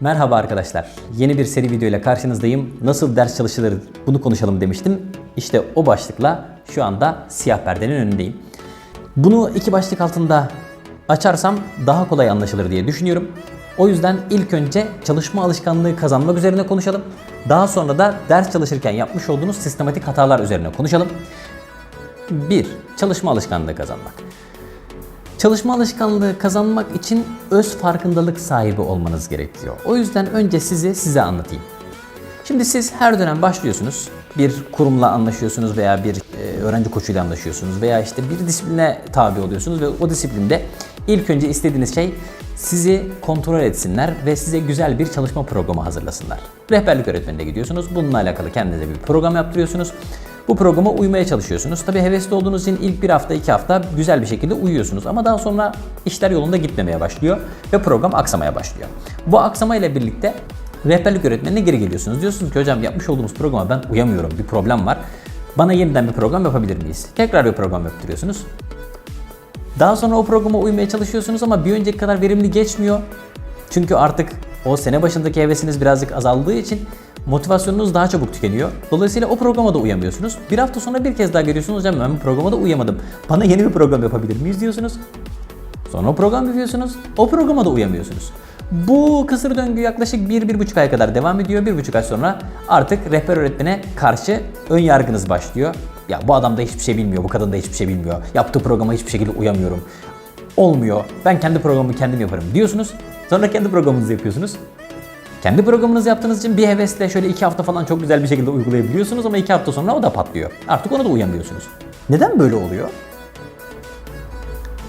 Merhaba arkadaşlar. Yeni bir seri video ile karşınızdayım. Nasıl ders çalışılır bunu konuşalım demiştim. İşte o başlıkla şu anda siyah perdenin önündeyim. Bunu iki başlık altında açarsam daha kolay anlaşılır diye düşünüyorum. O yüzden ilk önce çalışma alışkanlığı kazanmak üzerine konuşalım. Daha sonra da ders çalışırken yapmış olduğunuz sistematik hatalar üzerine konuşalım. 1. Çalışma alışkanlığı kazanmak. Çalışma alışkanlığı kazanmak için öz farkındalık sahibi olmanız gerekiyor. O yüzden önce sizi size anlatayım. Şimdi siz her dönem başlıyorsunuz. Bir kurumla anlaşıyorsunuz veya bir e, öğrenci koçuyla anlaşıyorsunuz veya işte bir disipline tabi oluyorsunuz ve o disiplinde ilk önce istediğiniz şey sizi kontrol etsinler ve size güzel bir çalışma programı hazırlasınlar. Rehberlik öğretmenine gidiyorsunuz. Bununla alakalı kendinize bir program yaptırıyorsunuz. Bu programa uymaya çalışıyorsunuz. Tabii hevesli olduğunuz için ilk bir hafta, iki hafta güzel bir şekilde uyuyorsunuz. Ama daha sonra işler yolunda gitmemeye başlıyor ve program aksamaya başlıyor. Bu aksama ile birlikte rehberlik öğretmenine geri geliyorsunuz. Diyorsunuz ki hocam yapmış olduğumuz programa ben uyamıyorum, bir problem var. Bana yeniden bir program yapabilir miyiz? Tekrar bir program yaptırıyorsunuz. Daha sonra o programa uymaya çalışıyorsunuz ama bir önceki kadar verimli geçmiyor. Çünkü artık o sene başındaki hevesiniz birazcık azaldığı için motivasyonunuz daha çabuk tükeniyor. Dolayısıyla o programa da uyamıyorsunuz. Bir hafta sonra bir kez daha geliyorsunuz hocam ben bu programa da uyamadım. Bana yeni bir program yapabilir miyiz diyorsunuz. Sonra o program yapıyorsunuz. O programa da uyamıyorsunuz. Bu kısır döngü yaklaşık 1-1,5 ay kadar devam ediyor. 1,5 ay sonra artık rehber öğretmene karşı ön yargınız başlıyor. Ya bu adam da hiçbir şey bilmiyor, bu kadın da hiçbir şey bilmiyor. Yaptığı programa hiçbir şekilde uyamıyorum. Olmuyor. Ben kendi programımı kendim yaparım diyorsunuz. Sonra kendi programınızı yapıyorsunuz. Kendi programınızı yaptığınız için bir hevesle şöyle iki hafta falan çok güzel bir şekilde uygulayabiliyorsunuz ama iki hafta sonra o da patlıyor. Artık ona da uyamıyorsunuz. Neden böyle oluyor?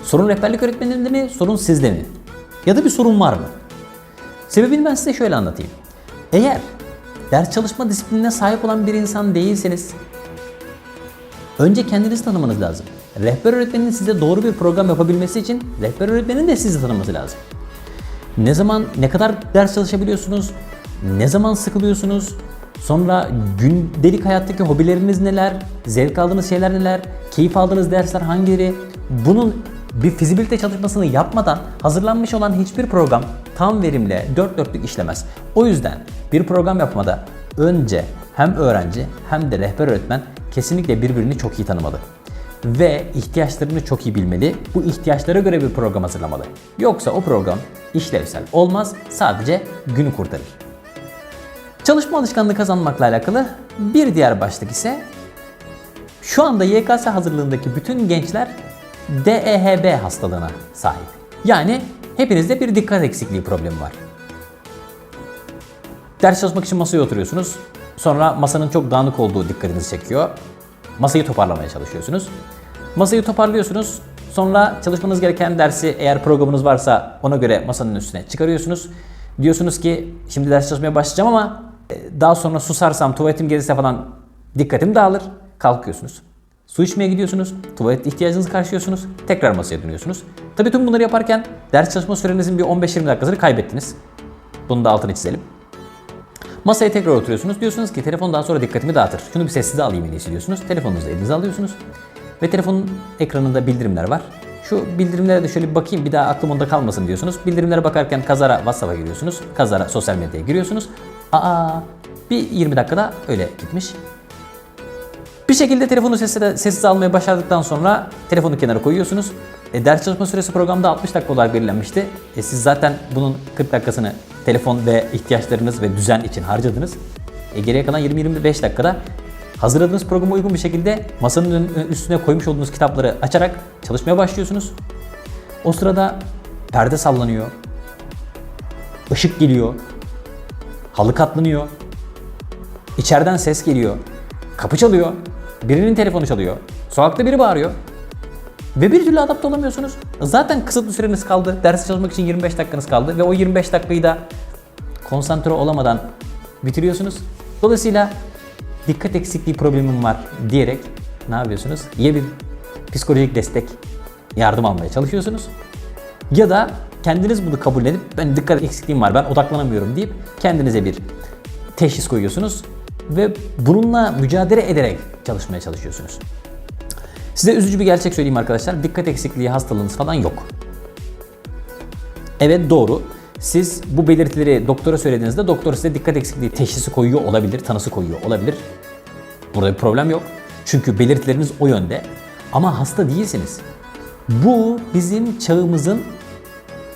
Sorun rehberlik öğretmeninde mi, sorun sizde mi? Ya da bir sorun var mı? Sebebini ben size şöyle anlatayım. Eğer ders çalışma disiplinine sahip olan bir insan değilseniz önce kendinizi tanımanız lazım. Rehber öğretmenin size doğru bir program yapabilmesi için rehber öğretmenin de sizi tanıması lazım. Ne zaman, ne kadar ders çalışabiliyorsunuz? Ne zaman sıkılıyorsunuz? Sonra gündelik hayattaki hobileriniz neler? Zevk aldığınız şeyler neler? Keyif aldığınız dersler hangileri? Bunun bir fizibilite çalışmasını yapmadan hazırlanmış olan hiçbir program tam verimle dört dörtlük işlemez. O yüzden bir program yapmada önce hem öğrenci hem de rehber öğretmen kesinlikle birbirini çok iyi tanımalı ve ihtiyaçlarını çok iyi bilmeli. Bu ihtiyaçlara göre bir program hazırlamalı. Yoksa o program işlevsel olmaz, sadece günü kurtarır. Çalışma alışkanlığı kazanmakla alakalı bir diğer başlık ise şu anda YKS hazırlığındaki bütün gençler DEHB hastalığına sahip. Yani hepinizde bir dikkat eksikliği problemi var. Ders çalışmak için masaya oturuyorsunuz. Sonra masanın çok dağınık olduğu dikkatinizi çekiyor. Masayı toparlamaya çalışıyorsunuz. Masayı toparlıyorsunuz. Sonra çalışmanız gereken dersi eğer programınız varsa ona göre masanın üstüne çıkarıyorsunuz. Diyorsunuz ki şimdi ders çalışmaya başlayacağım ama e, daha sonra susarsam tuvaletim gelirse falan dikkatim dağılır. Kalkıyorsunuz. Su içmeye gidiyorsunuz. Tuvalet ihtiyacınızı karşılıyorsunuz. Tekrar masaya dönüyorsunuz. Tabii tüm bunları yaparken ders çalışma sürenizin bir 15-20 dakikasını kaybettiniz. Bunu da altını çizelim. Masaya tekrar oturuyorsunuz. Diyorsunuz ki telefon daha sonra dikkatimi dağıtır. Şunu bir sessize alayım en iyisi diyorsunuz. Telefonunuzu elinize alıyorsunuz. Ve telefonun ekranında bildirimler var. Şu bildirimlere de şöyle bir bakayım bir daha aklım onda kalmasın diyorsunuz. Bildirimlere bakarken kazara WhatsApp'a giriyorsunuz. Kazara sosyal medyaya giriyorsunuz. Aa bir 20 dakikada öyle gitmiş. Bir şekilde telefonu sessize, sessize almaya başladıktan sonra telefonu kenara koyuyorsunuz. E, ders çalışma süresi programda 60 dakika olarak belirlenmişti. E, siz zaten bunun 40 dakikasını telefon ve ihtiyaçlarınız ve düzen için harcadınız. E, geriye kalan 20-25 dakikada hazırladığınız programa uygun bir şekilde masanın üstüne koymuş olduğunuz kitapları açarak çalışmaya başlıyorsunuz. O sırada perde sallanıyor, ışık geliyor, halı katlanıyor, içeriden ses geliyor, kapı çalıyor, birinin telefonu çalıyor, sokakta biri bağırıyor. Ve bir türlü adapte olamıyorsunuz. Zaten kısıtlı süreniz kaldı. Ders çalışmak için 25 dakikanız kaldı. Ve o 25 dakikayı da konsantre olamadan bitiriyorsunuz. Dolayısıyla dikkat eksikliği problemim var diyerek ne yapıyorsunuz? Ya bir psikolojik destek, yardım almaya çalışıyorsunuz. Ya da kendiniz bunu kabul edip ben dikkat eksikliğim var, ben odaklanamıyorum deyip kendinize bir teşhis koyuyorsunuz. Ve bununla mücadele ederek çalışmaya çalışıyorsunuz. Size üzücü bir gerçek söyleyeyim arkadaşlar. Dikkat eksikliği hastalığınız falan yok. Evet doğru. Siz bu belirtileri doktora söylediğinizde doktor size dikkat eksikliği teşhisi koyuyor olabilir, tanısı koyuyor olabilir. Burada bir problem yok. Çünkü belirtileriniz o yönde. Ama hasta değilsiniz. Bu bizim çağımızın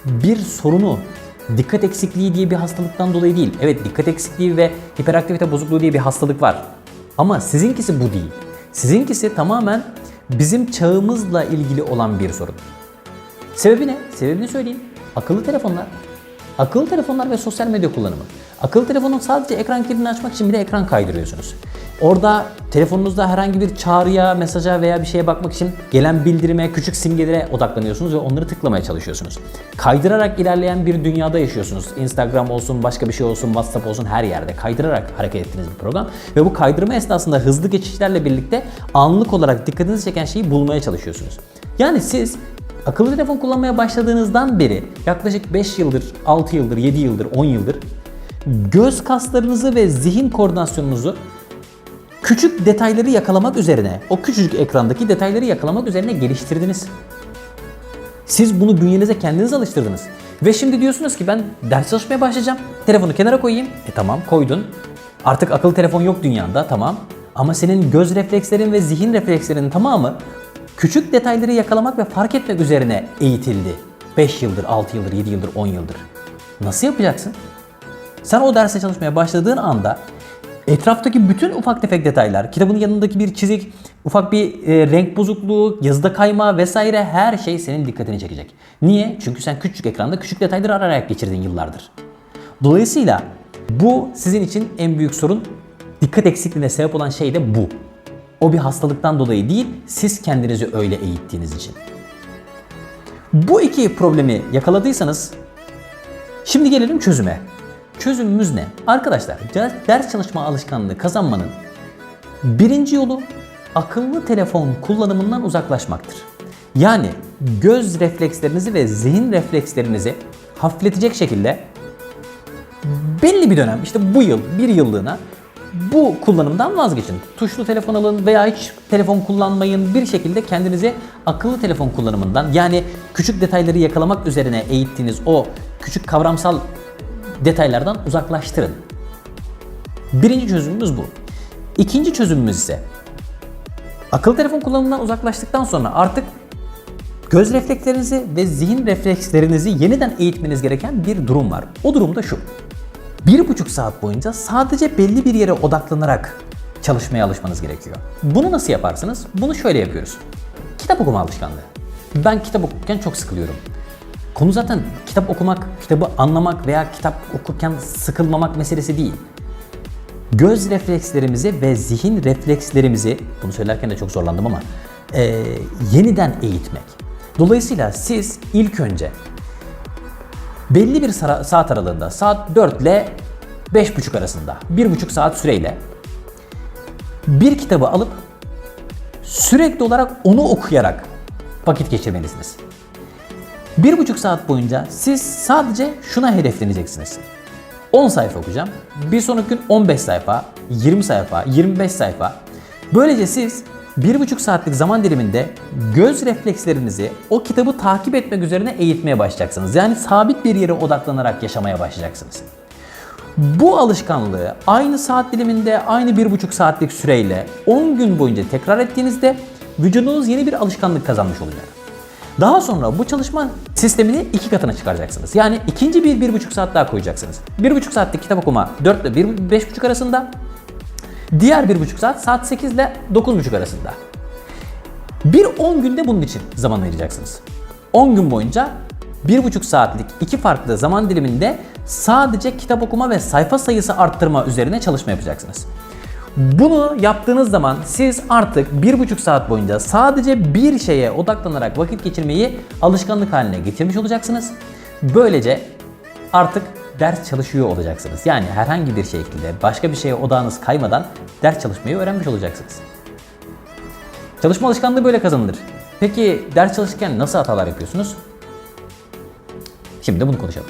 bir sorunu. Dikkat eksikliği diye bir hastalıktan dolayı değil. Evet dikkat eksikliği ve hiperaktivite bozukluğu diye bir hastalık var. Ama sizinkisi bu değil. Sizinkisi tamamen bizim çağımızla ilgili olan bir sorun. Sebebi ne? Sebebini söyleyeyim. Akıllı telefonlar. Akıllı telefonlar ve sosyal medya kullanımı. Akıllı telefonun sadece ekran kilidini açmak için bile ekran kaydırıyorsunuz. Orada telefonunuzda herhangi bir çağrıya, mesaja veya bir şeye bakmak için gelen bildirime, küçük simgelere odaklanıyorsunuz ve onları tıklamaya çalışıyorsunuz. Kaydırarak ilerleyen bir dünyada yaşıyorsunuz. Instagram olsun, başka bir şey olsun, WhatsApp olsun her yerde kaydırarak hareket ettiğiniz bir program. Ve bu kaydırma esnasında hızlı geçişlerle birlikte anlık olarak dikkatinizi çeken şeyi bulmaya çalışıyorsunuz. Yani siz Akıllı telefon kullanmaya başladığınızdan beri yaklaşık 5 yıldır, 6 yıldır, 7 yıldır, 10 yıldır göz kaslarınızı ve zihin koordinasyonunuzu küçük detayları yakalamak üzerine, o küçücük ekrandaki detayları yakalamak üzerine geliştirdiniz. Siz bunu bünyenize kendiniz alıştırdınız. Ve şimdi diyorsunuz ki ben ders çalışmaya başlayacağım. Telefonu kenara koyayım. E tamam koydun. Artık akıllı telefon yok dünyanda tamam. Ama senin göz reflekslerin ve zihin reflekslerinin tamamı küçük detayları yakalamak ve fark etmek üzerine eğitildi. 5 yıldır, 6 yıldır, 7 yıldır, 10 yıldır. Nasıl yapacaksın? Sen o derste çalışmaya başladığın anda etraftaki bütün ufak tefek detaylar, kitabın yanındaki bir çizik, ufak bir e, renk bozukluğu, yazıda kayma vesaire her şey senin dikkatini çekecek. Niye? Çünkü sen küçük ekranda küçük detayları arayarak geçirdin yıllardır. Dolayısıyla bu sizin için en büyük sorun. Dikkat eksikliğine sebep olan şey de bu. O bir hastalıktan dolayı değil, siz kendinizi öyle eğittiğiniz için. Bu iki problemi yakaladıysanız şimdi gelelim çözüme. Çözümümüz ne? Arkadaşlar ders çalışma alışkanlığı kazanmanın birinci yolu akıllı telefon kullanımından uzaklaşmaktır. Yani göz reflekslerinizi ve zihin reflekslerinizi hafifletecek şekilde belli bir dönem işte bu yıl bir yıllığına bu kullanımdan vazgeçin. Tuşlu telefon alın veya hiç telefon kullanmayın. Bir şekilde kendinizi akıllı telefon kullanımından yani küçük detayları yakalamak üzerine eğittiğiniz o küçük kavramsal detaylardan uzaklaştırın. Birinci çözümümüz bu. İkinci çözümümüz ise akıllı telefon kullanımından uzaklaştıktan sonra artık göz reflekslerinizi ve zihin reflekslerinizi yeniden eğitmeniz gereken bir durum var. O durum da şu. Bir buçuk saat boyunca sadece belli bir yere odaklanarak çalışmaya alışmanız gerekiyor. Bunu nasıl yaparsınız? Bunu şöyle yapıyoruz. Kitap okuma alışkanlığı. Ben kitap okurken çok sıkılıyorum. Konu zaten kitap okumak, kitabı anlamak veya kitap okurken sıkılmamak meselesi değil. Göz reflekslerimizi ve zihin reflekslerimizi, bunu söylerken de çok zorlandım ama, e, yeniden eğitmek. Dolayısıyla siz ilk önce belli bir saat aralığında, saat 4 ile 5.30 arasında, 1.5 saat süreyle bir kitabı alıp sürekli olarak onu okuyarak vakit geçirmelisiniz. Bir buçuk saat boyunca siz sadece şuna hedefleneceksiniz. 10 sayfa okuyacağım. Bir sonraki gün 15 sayfa, 20 sayfa, 25 sayfa. Böylece siz bir buçuk saatlik zaman diliminde göz reflekslerinizi o kitabı takip etmek üzerine eğitmeye başlayacaksınız. Yani sabit bir yere odaklanarak yaşamaya başlayacaksınız. Bu alışkanlığı aynı saat diliminde aynı bir buçuk saatlik süreyle 10 gün boyunca tekrar ettiğinizde vücudunuz yeni bir alışkanlık kazanmış olacak. Daha sonra bu çalışma sistemini iki katına çıkaracaksınız. Yani ikinci bir, bir buçuk saat daha koyacaksınız. Bir buçuk saatlik kitap okuma 4 ile bir, beş buçuk arasında. Diğer bir buçuk saat saat 8 ile 9 buçuk arasında. Bir 10 günde bunun için zaman ayıracaksınız. 10 gün boyunca bir buçuk saatlik iki farklı zaman diliminde sadece kitap okuma ve sayfa sayısı arttırma üzerine çalışma yapacaksınız. Bunu yaptığınız zaman siz artık bir buçuk saat boyunca sadece bir şeye odaklanarak vakit geçirmeyi alışkanlık haline getirmiş olacaksınız. Böylece artık ders çalışıyor olacaksınız. Yani herhangi bir şekilde başka bir şeye odağınız kaymadan ders çalışmayı öğrenmiş olacaksınız. Çalışma alışkanlığı böyle kazanılır. Peki ders çalışırken nasıl hatalar yapıyorsunuz? Şimdi bunu konuşalım.